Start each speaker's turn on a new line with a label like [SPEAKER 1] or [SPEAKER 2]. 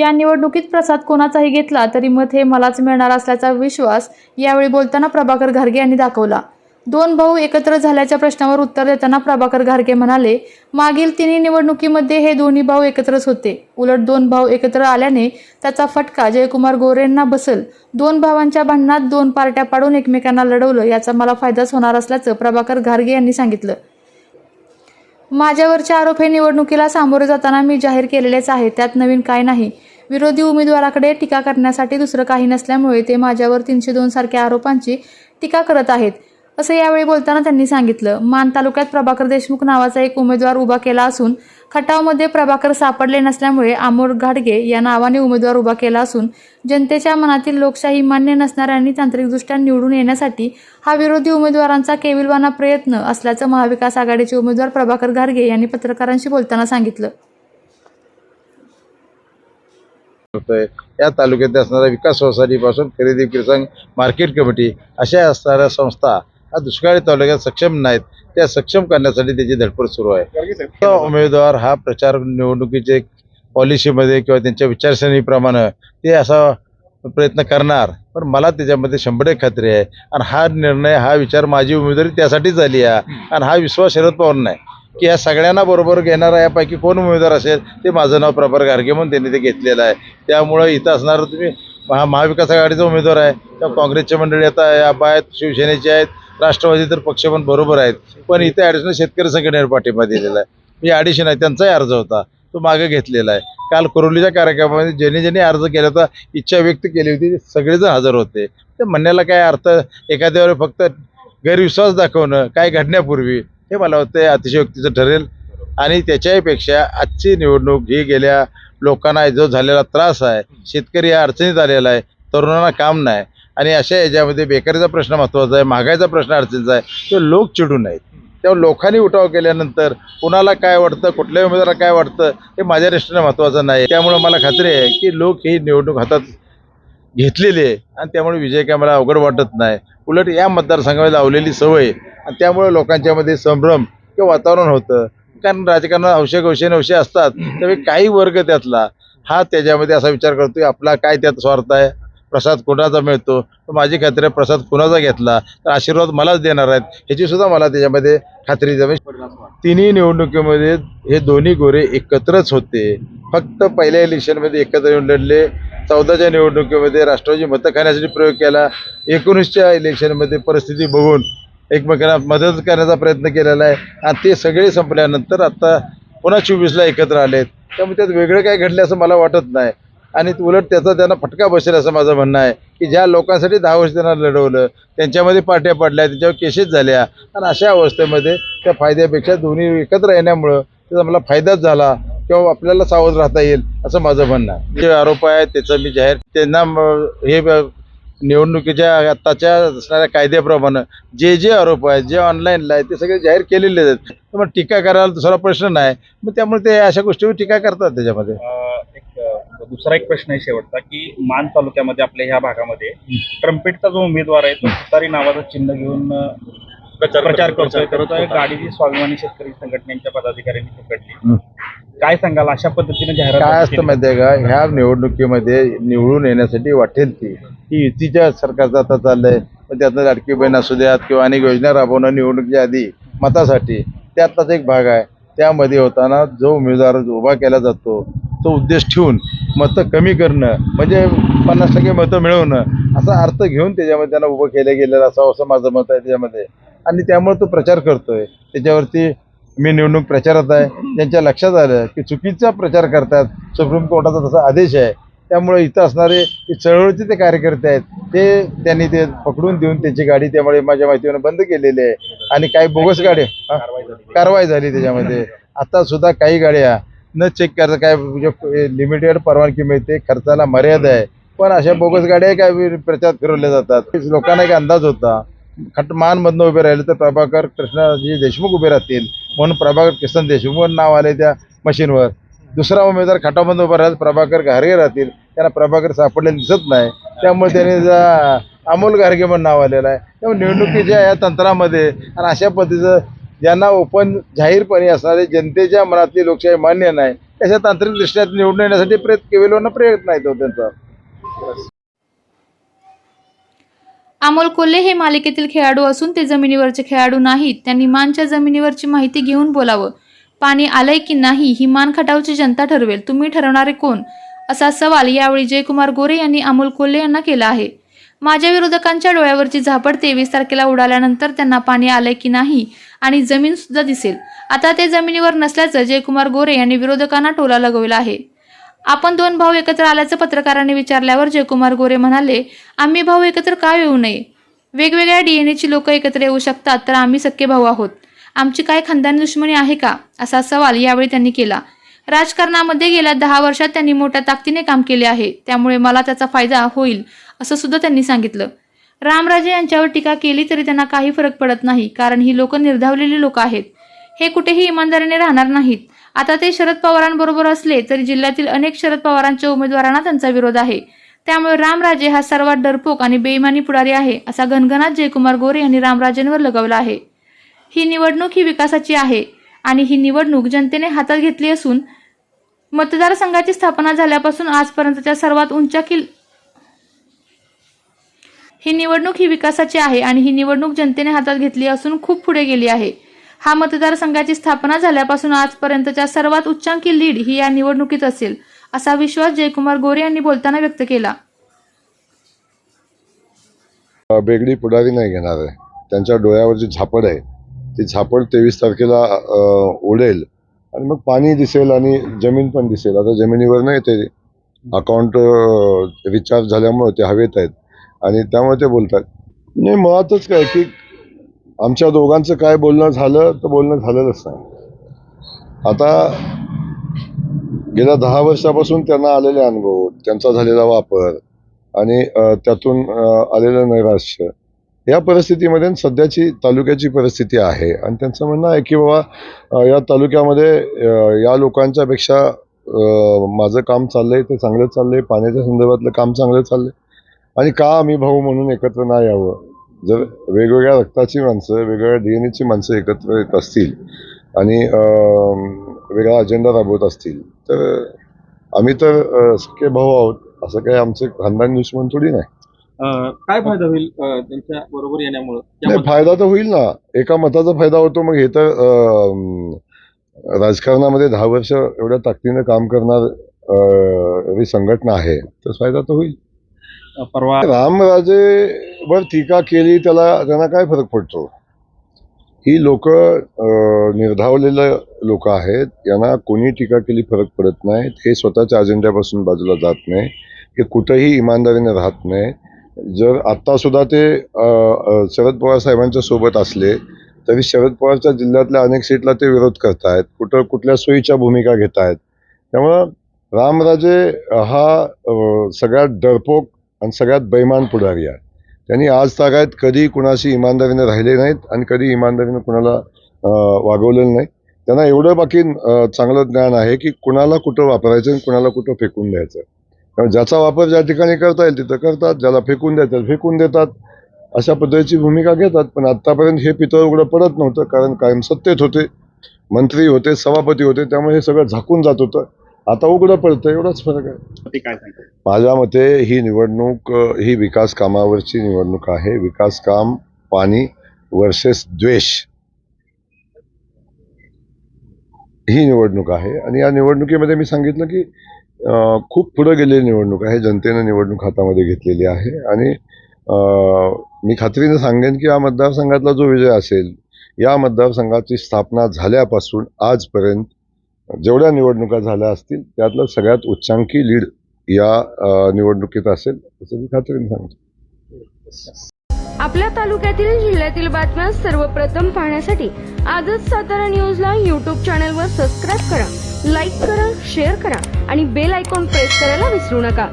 [SPEAKER 1] या निवडणुकीत प्रसाद कोणाचाही घेतला तरी मत हे मलाच मिळणार असल्याचा विश्वास यावेळी बोलताना प्रभाकर घारगे यांनी दाखवला. दोन भाऊ एकत्र झाल्याच्या प्रश्नावर उत्तर देताना प्रभाकर घारगे म्हणाले मागील तिन्ही निवडणुकीमध्ये हे दोन्ही भाऊ एकत्रच होते. उलट दोन भाऊ एकत्र आल्याने त्याचा फटका जयकुमार गोरेंना बसल. दोन भावांच्या भांडणात दोन पार्ट्या पाडून एकमेकांना लढवलं. याचा मला फायदाच होणार असल्याचं प्रभाकर घारगे यांनी सांगितलं. माझ्यावरचे आरोप हे निवडणुकीला सामोरे जाताना मी जाहीर केलेलेच आहे. त्यात नवीन काय नाही. विरोधी उमेदवाराकडे टीका करण्यासाठी दुसरं काही नसल्यामुळे ते माझ्यावर तीनशे दोन सारख्या आरोपांची टीका करत आहेत. असं यावेळी बोलताना त्यांनी सांगितलं. मान तालुक्यात प्रभाकर देशमुख नावाचा एक उमेदवार उभा केला असून खटावमध्ये प्रभाकर सापडले नसल्यामुळे आमोर घाडगे या नावाने उमेदवार उभा केला असून जनतेच्या मनातील लोकशाही मान्य नसणाऱ्यांनी तांत्रिकदृष्ट्या निवडून येण्यासाठी हा विरोधी उमेदवारांचा केविलवाना प्रयत्न असल्याचं महाविकास आघाडीचे उमेदवार प्रभाकर घाडगे यांनी पत्रकारांशी बोलताना सांगितलं.
[SPEAKER 2] होतोय. या तालुक्यात असणाऱ्या विकास सोसायटीपासून खरेदी किरसंग मार्केट कमिटी अशा असणाऱ्या संस्था हा दुष्काळी तालुक्यात सक्षम नाहीत. त्या सक्षम करण्यासाठी त्याची धडपड सुरू आहे. तो उमेदवार हा प्रचार निवडणुकीचे पॉलिसीमध्ये किंवा त्यांच्या विचारसरणीप्रमाणे ते असा प्रयत्न करणार. पण मला त्याच्यामध्ये शंभर एक खात्री आहे. आणि हा निर्णय हा विचार माझी उमेदवारी त्यासाठीच झाली आहे. आणि हा विश्वास शरद पवार नाही की या सगळ्यांना बरोबर घेणारा यापैकी कोण उमेदवार असेल ते माझं नाव प्रभार गारगे म्हणून त्यांनी ते घेतलेलं आहे. त्यामुळं इथं असणारं तुम्ही महा महाविकास आघाडीचा उमेदवार आहे त्या काँग्रेसचे मंडळी आता या आहेत शिवसेनेचे आहेत राष्ट्रवादी तर पक्ष पण बरोबर आहेत पण इथे ॲडिशनल शेतकरी संघटनेवर पाठिंबा दिलेला आहे. मी ॲडिशन आहे त्यांचाही अर्ज होता तो मागे घेतलेला आहे. काल कोरोलीच्या कार्यक्रमामध्ये ज्यांनी ज्यांनी अर्ज केला होता इच्छा व्यक्त केली होती सगळेजण हजर होते. ते म्हणण्याला काय अर्थ? एखाद्यावर फक्त गैरविश्वास दाखवणं काय घडण्यापूर्वी हे मला वाटतं अतिशयोक्तीचं ठरेल. आणि त्याच्याहीपेक्षा आजची निवडणूक ही गेल्या लोकांना जो झालेला त्रास आहे शेतकरी या अडचणीत आलेला आहे तरुणांना काम नाही. आणि अशा याच्यामध्ये बेकारीचा प्रश्न महत्त्वाचा आहे महागाईचा प्रश्न अडचणीचा आहे तो लोक चिडू नयेत तेव्हा लोकांनी उठाव केल्यानंतर कुणाला काय वाटतं कुठल्याही उमेदवाराला काय वाटतं हे माझ्या दृष्टीने महत्त्वाचं नाही. त्यामुळं मला खात्री आहे की लोक ही निवडणूक हातात घेतलेली आहे. आणि त्यामुळे विजय काय मला अवघड वाटत नाही. उलट या मतदारसंघामध्ये लावलेली सवय आणि त्यामुळे लोकांच्यामध्ये संभ्रम किंवा वातावरण होतं. कारण राजकारणात औषध औषध नवशे असतात. त्यामुळे काही वर्ग त्यातला हा त्याच्यामध्ये असा विचार करतो की आपला काय त्यात स्वार्थ आहे? प्रसाद कोणाचा मिळतो? तर माझी खात्री आहे प्रसाद कोणाचा घेतला? तर आशीर्वाद मलाच देणार आहेत. ह्याची सुद्धा मला त्याच्यामध्ये खात्री आहे. तिन्ही निवडणुकीमध्ये हे दोन्ही गोरे एकत्रच होते. फक्त पहिल्या इलेक्शनमध्ये एकत्र येऊन लढले. चौदाच्या निवडणुकीमध्ये राष्ट्रवादी मतं खाण्यासाठी प्रयोग केला. एकोणीसच्या इलेक्शनमध्ये परिस्थिती बघून एकमेकांना मदत करण्याचा प्रयत्न केलेला आहे. आणि ते सगळे संपल्यानंतर आत्ता पुन्हा चोवीसला एकत्र आलेत. त्यामुळे त्यात वेगळं काय घडलं असं मला वाटत नाही. आणि उलट त्याचा त्यांना फटका बसेल असं माझं म्हणणं आहे की ज्या लोकांसाठी दहा वर्ष त्यांना लढवलं त्यांच्यामध्ये पाट्या पडल्या त्यांच्यावर केसेस झाल्या. आणि अशा अवस्थेमध्ये त्या फायद्यापेक्षा दोन्ही एकत्र येण्यामुळं त्याचा मला फायदाच झाला किंवा आपल्याला सावध राहता येईल असं माझं म्हणणं आहे. जे आरोप आहे त्याचं मी जाहीर त्यांना हे निवडणुकीच्या आत्ताच्या असणाऱ्या कायद्याप्रमाणे जे जे आरोप आहेत जे ऑनलाईनला आहे ते सगळे जाहीर केलेले आहेत. तर मग टीका करायला दुसरा प्रश्न नाही. मग त्यामुळे ते अशा गोष्टीवर टीका करतात त्याच्यामध्ये.
[SPEAKER 3] दुसरा एक प्रश्न आहे शेवटचा की मान तालुक्यामध्ये आपल्या ह्या भागामध्ये ट्रम्पेटचा जो उमेदवार आहे तो तुतारी नावाचं चिन्ह घेऊन प्रचार करतोय एक गाडीची स्वाभिमानी शेतकरी संघटनेच्या पदाधिकाऱ्यांनी पकडली. काय सांगाल अशा पद्धतीने जाहिरात
[SPEAKER 2] काय असतं माहिती आहे का? ह्या निवडणुकीमध्ये निवडून येण्यासाठी वाटेल ती. ही युतीच्या सरकारचं आता चाललंय. मग त्यातनं लाडकी बहीण असू द्यात किंवा अनेक योजना राबवणं निवडणुकीच्या आधी मतासाठी त्यातलाच एक भाग आहे. त्यामध्ये होताना जो उमेदवार उभा केला जातो तो उद्देश ठेवून मतं कमी करणं म्हणजे पन्नास टक्के मतं मिळवणं असा अर्थ घेऊन त्याच्यामध्ये त्यांना उभं केलं गेलेलं असावं असं माझं मत आहे त्याच्यामध्ये. आणि त्यामुळे तो प्रचार करतोय. त्याच्यावरती मी निवडणूक प्रचारात आहे. त्यांच्या लक्षात आलं की चुकीचा प्रचार करतात. सुप्रीम कोर्टाचा तसा आदेश आहे. त्यामुळे इथं असणारे चळवळीचे ते कार्यकर्ते आहेत ते त्यांनी ते पकडून देऊन त्यांची गाडी त्यामुळे माझ्या माहितीवरून बंद केलेली आहे. आणि काही बोगस गाड्या कारवाई झाली त्याच्यामध्ये. आता सुद्धा काही गाड्या न चेक करता काय म्हणजे लिमिटेड परवानगी मिळते खर्चाला मर्यादा आहे. पण अशा बोगस गाड्या काय प्रचार फिरवल्या जातात. लोकांना एक अंदाज होता खटमानमधनं उभे राहिले तर प्रभाकर कृष्णाजी देशमुख उभे राहतील. म्हणून प्रभाकर किसन देशमुख म्हणून नाव आले त्या मशीनवर. दुसरा उमेदवार खटामधून उभा राहत प्रभाकर घारगे राहतील. त्यांना प्रभाकर सापडलेले दिसत नाही. त्यामुळे त्यांनी अमोल घारगे म्हणून नाव आलेलं आहे. त्यामुळे निवडणुकीच्या या तंत्रामध्ये आणि अशा पद्धतीचं ज्यांना ओपन जाहीरपणे असणारे जनतेच्या मनातली लोकशाही मान्य नाही अशा तांत्रिक दृष्ट्या निवडून येण्यासाठी प्रयत्न केलेला प्रयत्न येतो हो त्यांचा.
[SPEAKER 1] अमोल कोल्हे हे मालिकेतील खेळाडू असून ते जमिनीवरचे खेळाडू नाहीत. त्यांनी मानच्या जमिनीवरची माहिती घेऊन बोलावं. पाणी आलंय की नाही ही मान खटावची जनता ठरवेल. तुम्ही ठरवणारे कोण? असा सवाल यावेळी जयकुमार गोरे यांनी अमोल कोल्हे यांना केला आहे. माझ्या विरोधकांच्या डोळ्यावरची झापड तेवीस तारखेला उडाल्यानंतर त्यांना पाणी आलंय की नाही आणि जमीन सुद्धा दिसेल. आता ते जमिनीवर नसल्याचं जयकुमार गोरे यांनी विरोधकांना टोला लगवला आहे. आपण दोन भाऊ एकत्र आल्याचं पत्रकारांनी विचारल्यावर जयकुमार गोरे म्हणाले आम्ही भाऊ एकत्र का येऊ नये? वेगवेगळ्या डीएनएची लोक एकत्र येऊ शकतात तर आम्ही सख्खे भाऊ आहोत. आमची काय खानदानी दुश्मनी आहे का? असा सवाल यावेळी त्यांनी केला. राजकारणामध्ये गेल्या दहा वर्षात त्यांनी मोठ्या ताकदीने काम केले आहे. त्यामुळे मला त्याचा फायदा होईल असं सुद्धा त्यांनी सांगितलं. रामराजे यांच्यावर टीका केली तरी त्यांना काही फरक पडत नाही कारण ही लोक निर्धावलेली लोक आहेत. हे कुठेही इमानदारीने राहणार नाहीत. आता ते शरद पवारांबरोबर असले तरी जिल्ह्यातील अनेक शरद पवारांच्या उमेदवारांना त्यांचा विरोध आहे. त्यामुळे रामराजे हा सर्वात डरपोक आणि बेईमानी पुढारी आहे असा घनघनात जयकुमार गोरे यांनी रामराजेंवर लगवला आहे. ही निवडणूक ही विकासाची आहे आणि ही निवडणूक जनतेने हातात घेतली असून मतदारसंघाची स्थापना झाल्यापासून आजपर्यंतच्या सर्वात उंचाकील ही निवडणूक ही विकासाची आहे आणि ही निवडणूक जनतेने हातात घेतली असून खूप पुढे गेली आहे. हा मतदारसंघाची स्थापना झाल्यापासून आजपर्यंतच्या सर्वात उच्चांकी लीड ही या निवडणुकीत असेल असा विश्वास जयकुमार गोरे यांनी बोलताना व्यक्त केला.
[SPEAKER 4] बेगडी पुढारी नाही घेणार आहे. त्यांच्या डोळ्यावरची झापड आहे ती झापड तेवीस तारखेला ओढेल उडेल. आणि मग पाणी दिसेल आणि जमीन पण दिसेल. आता जमिनीवर नाही ते अकाउंट रिचार्ज झाल्यामुळे ते हवेत आहेत. आणि त्यामुळे ते बोलतात. नाही मुळातच काय की आमच्या दोघांचं काय बोलणं झालं तर बोलणं झालेलंच नाही. आता गेल्या दहा वर्षापासून त्यांना आलेले अनुभव त्यांचा झालेला वापर आणि त्यातून आलेलं नैराश्य या परिस्थितीमध्ये सध्याची तालुक्याची परिस्थिती आहे. आणि त्यांचं म्हणणं आहे की बाबा या तालुक्यामध्ये या लोकांच्या पेक्षा माझं काम चाललंय ते चांगलं चाललंय पाण्याच्या संदर्भातलं काम चांगलं चाललंय. आणि का आम्ही भाऊ म्हणून एकत्र नाही यावं? जर वेगवेगळ्या रक्ताची माणसं वेगवेगळ्या डी एन एची माणसं एकत्र येत असतील आणि वेगळा अजेंडा राबवत असतील तर आम्ही तर सख्खे भाऊ आहोत असं काही आमचे खानदानी दुश्मन थोडी नाही.
[SPEAKER 3] काय फायदा होईल त्यांच्या बरोबर येण्यामुळं?
[SPEAKER 4] नाही फायदा तर होईल ना. एका मताचा फायदा होतो मग हे तर राजकारणामध्ये दहा वर्ष एवढ्या ताकदीनं काम करणार संघटना आहे तर फायदा तर होईल.
[SPEAKER 3] परवा
[SPEAKER 4] रामराजेवर टीका केली त्याला त्यांना काय फरक पडतो? ही लोक निर्धावलेले लोक आहेत. यांना कोणी टीका केली फरक पडत नाही. हे स्वतःच्या अजेंड्यापासून बाजूला जात नाही. ते कुठंही इमानदारीने राहत नाही. जर आत्तासुद्धा ते शरद पवार साहेबांच्या सोबत असले तरी शरद पवारच्या जिल्ह्यातल्या अनेक सीटला ते विरोध करतायत. कुठं कुठल्या सोयीच्या भूमिका घेत आहेत त्यामुळं रामराजे हा सगळ्यात डरपोक आणि सगळ्यात बैमान पुढारी आहे. त्यांनी आज तागायत कधी कुणाशी इमानदारीने राहिले नाहीत आणि कधी इमानदारीने कुणाला वागवलेलं नाही. त्यांना एवढं बाकी चांगलं ज्ञान आहे की कुणाला कुठं वापरायचं आणि कुणाला कुठं फेकून द्यायचं. त्यामुळे ज्याचा वापर ज्या ठिकाणी करता येईल तिथं करतात. ज्याला फेकून द्यायचं फेकून देतात. अशा पद्धतीची भूमिका घेतात. पण आत्तापर्यंत हे पितळ उघडं पडत नव्हतं कारण कायम सत्तेत होते मंत्री होते सभापती होते. त्यामुळे हे सगळं झाकून जात होतं. आता उघडं पडतं एवढाच फरक आहे.
[SPEAKER 3] काय
[SPEAKER 4] माझ्या मते ही निवडणूक ही विकास कामावरची निवडणूक आहे. विकास काम पाणी वर्सेस द्वेष. ही निवडणूक आहे. आणि या निवडणुकीमध्ये मी सांगितलं की खूप पुढे गेलेली निवडणूक आहे. जनतेनं निवडणूक हातामध्ये घेतलेली आहे. आणि मी खात्रीने सांगेन की या मतदारसंघातला जो विजय असेल या मतदारसंघाची स्थापना झाल्यापासून आजपर्यंत जेवढ्या निवडणुका झाल्या असतील त्यातलं सगळ्यात उच्चांकी लीड या निवडणुकीत असेल असं मी खात्रीने सांगतो.
[SPEAKER 5] आपल्या तालुक्यातील जिल्ह्यातील बातम्या सर्वप्रथम पाहण्यासाठी आजच सातारा न्यूजला यूट्यूब चॅनलवर सबस्क्राईब करा लाईक करा शेअर करा आणि बेल आयकॉन प्रेस करायला विसरू नका.